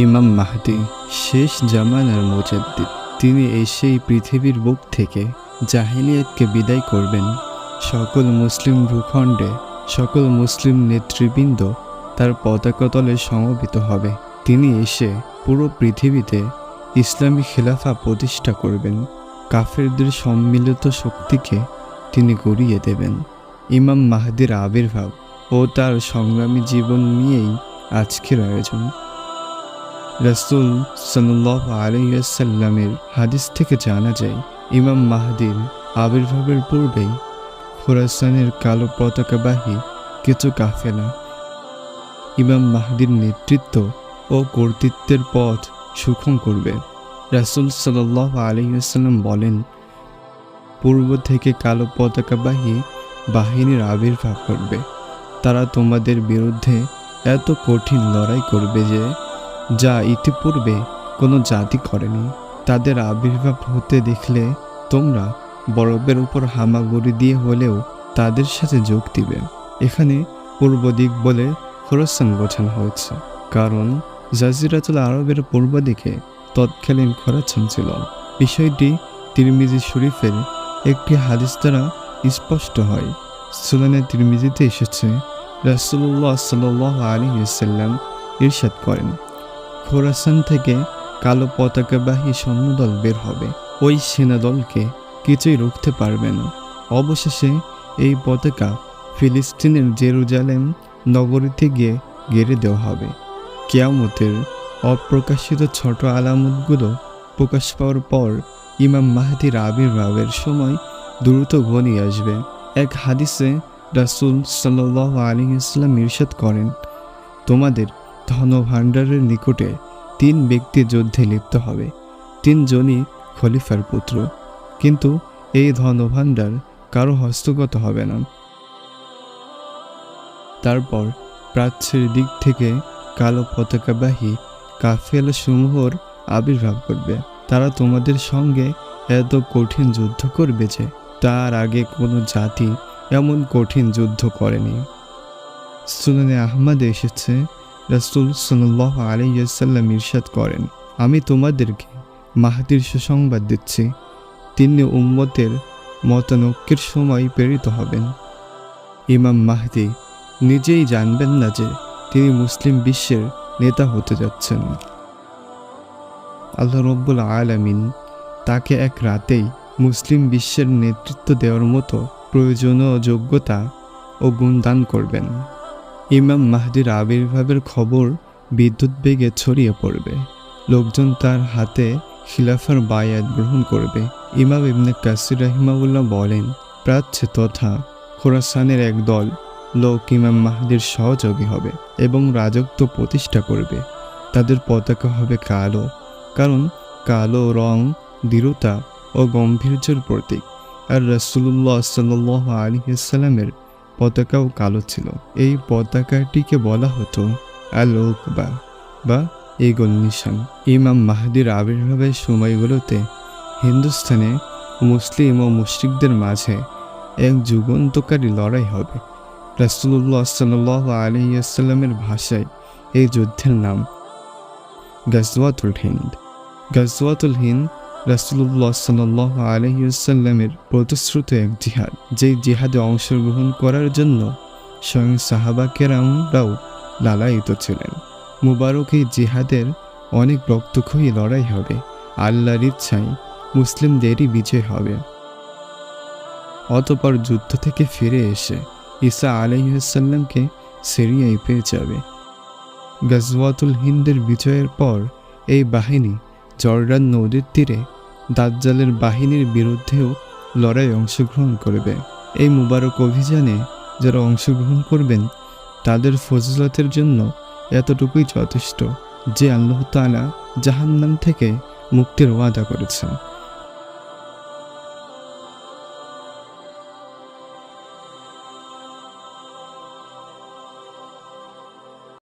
ইমাম মাহদি, শেষ জামানার মুজাদ্দিদ। তিনি এসেই পৃথিবীর বুক থেকে জাহিলিয়াতকে বিদায় করবেন। সকল মুসলিম ভূখণ্ডে সকল মুসলিম নেতৃবৃন্দ তার পতাকা তলে সমবেত হবে। তিনি এসে পুরো পৃথিবীতে ইসলামী খেলাফা প্রতিষ্ঠা করবেন। কাফেরদের সম্মিলিত শক্তিকে তিনি গড়িয়ে দেবেন। ইমাম মাহদির আবির্ভাব ও তার সংগ্রামী জীবন নিয়েই আজকের আয়োজন। রাসূল সাল্লাহ আলাইসাল্লামের হাদিস থেকে জানা যায়, ইমাম মাহাদির আবির্ভাবের পূর্বেই খোরাসানের কালো পতাকাবাহী কিছু কাফেলা ইমাম মাহদির নেতৃত্ব ও কর্তৃত্বের পথ সুখম করবে। রাসূল সাল্লাহ আলাইসাল্লাম বলেন, পূর্ব থেকে কালো পতাকাবাহী বাহিনীর আবির্ভাব করবে তারা তোমাদের বিরুদ্ধে এত কঠিন লড়াই করবে যে যা ইতিপূর্বে কোনো জাতি করেনি, তাদের আবির্ভাব হতে দেখলে তোমরা বরফের উপর হামাগুড়ি দিয়ে হলেও তাদের সাথে যোগ দিবে। এখানে পূর্ব দিক বলে খোরাসান বোঝানো হয়েছে, কারণ জাজিরাতুল আরবের পূর্ব দিকে তৎকালীন খোরাসান ছিল। বিষয়টি তিরমিজি শরীফের একটি হাদিস দ্বারা স্পষ্ট হয়। সুলানে তিরমিজিতে এসেছে রাসুল্লাহ সাল্লাহ আলী সাল্লাম ইরশাদ করেন খোরাসান থেকে কালো পতাকাবাহী সৈন্যদল বের হবে। ওই সেনাদলকে কিছুই রুখতে পারবে না। অবশেষে এই পতাকা ফিলিস্তিনের জেরুজালেম নগরীতে গিয়ে গেড়ে দেওয়া হবে। কেয়ামতের অপ্রকাশিত ছোট আলামতগুলো প্রকাশ পাওয়ার পর ইমাম মাহাদির আবির্ভাবের সময় দ্রুত ঘনিয়ে আসবে। এক হাদিসে রাসুল সাল্লাহ আলী ইসলাম ইরশাদ করেন, তোমাদের ধনভাণ্ডারের নিকটে তিন ব্যক্তি যুদ্ধে লিপ্ত হবে। তিনজনই খলিফার পুত্র। কিন্তু এই ধনভাণ্ডার কারও হস্তগত হবে না। তারপর প্রাচ্যের দিক থেকে কালো পতাকাবাহী কাফেলা সমূহর আবির্ভাব করবে তারা তোমাদের সঙ্গে এত কঠিন যুদ্ধ করবে যে তার আগে কোনো জাতি এমন কঠিন যুদ্ধ করেনি। সুনানে আহমদে এসেছে রাসুল সাল্লাহ আলাইসাল্লাম ইরশাদ করেন, আমি তোমাদেরকে মাহাতির সুসংবাদ দিচ্ছি। তিনি উম্মতের মতানৈক্যের সময় প্রেরিত হবেন। ইমাম মাহদি নিজেই জানবেন না যে তিনি মুসলিম বিশ্বের নেতা হতে যাচ্ছেন। আল্লাহ রব্বুল আলামিন তাকে এক রাতেই মুসলিম বিশ্বের নেতৃত্ব দেওয়ার মতো প্রয়োজনীয় যোগ্যতা ও গুণ দান করবেন। ইমাম মাহদির আবির্ভাবের খবর বিদ্যুৎ বেগে ছড়িয়ে পড়বে। লোকজন তার হাতে খিলাফার বায়াত গ্রহণ করবে। ইমাম ইবনে কাসির রাহিমাউল্লাহ বলেন, প্রাচ্যে তথা খোরাসানের এক দল লোক ইমাম মাহদির সহযোগী হবে এবং রাজত্ব প্রতিষ্ঠা করবে। তাদের পতাকা হবে কালো, কারণ কালো রং, দৃঢ়তা ও গম্ভীর্যের প্রতীক। আর রসুল্লাহ সাল্লাহ আলিহাল্লামের পতাকাও কালো ছিল। এই পতাকাটিকে বলা হতো আল বা বা ইগল নিশান। ইমাম মাহাদির আবির্ভাবের সময়গুলোতে হিন্দুস্তানে মুসলিম ও মুশরিকদের মাঝে এক যুগান্তকারী লড়াই হবে। রাসুল্লাহ সাল্লাহ আলহিয়াস্লামের ভাষায় এই যুদ্ধের নাম গাজওয়াতুল হিন্দ। গাজওয়াতুল হিন্দ রাসুল্লাহ সাল্লাহ আলহিউসাল্লামের প্রতিশ্রুত এক জিহাদ। যেই জিহাদে অংশগ্রহণ করার জন্য স্বয়ং সাহাবা কেরামরাও লালায়িত ছিলেন। মুবারক এই জিহাদের অনেক রক্তক্ষয়ী লড়াই হবে। আল্লাহর ইচ্ছায় মুসলিমদেরই বিজয় হবে। অতপর যুদ্ধ থেকে ফিরে এসে ঈসা আলাইসাল্লামকে সিরিয়ায় পেয়ে যাবে। গাজওয়াতুল হিন্দের বিজয়ের পর এই বাহিনী জর্ডান নদীর তীরে দাজ্জালের বাহিনীর বিরুদ্ধেও লড়াই অংশগ্রহণ করবে। এই মুবারক অভিযানে যারা অংশগ্রহণ করবেন, তাদের ফজিলতের জন্য এতটুকুই যথেষ্ট যে আল্লাহ তালা জাহান্নাম থেকে মুক্তির ওয়াদা করেছেন।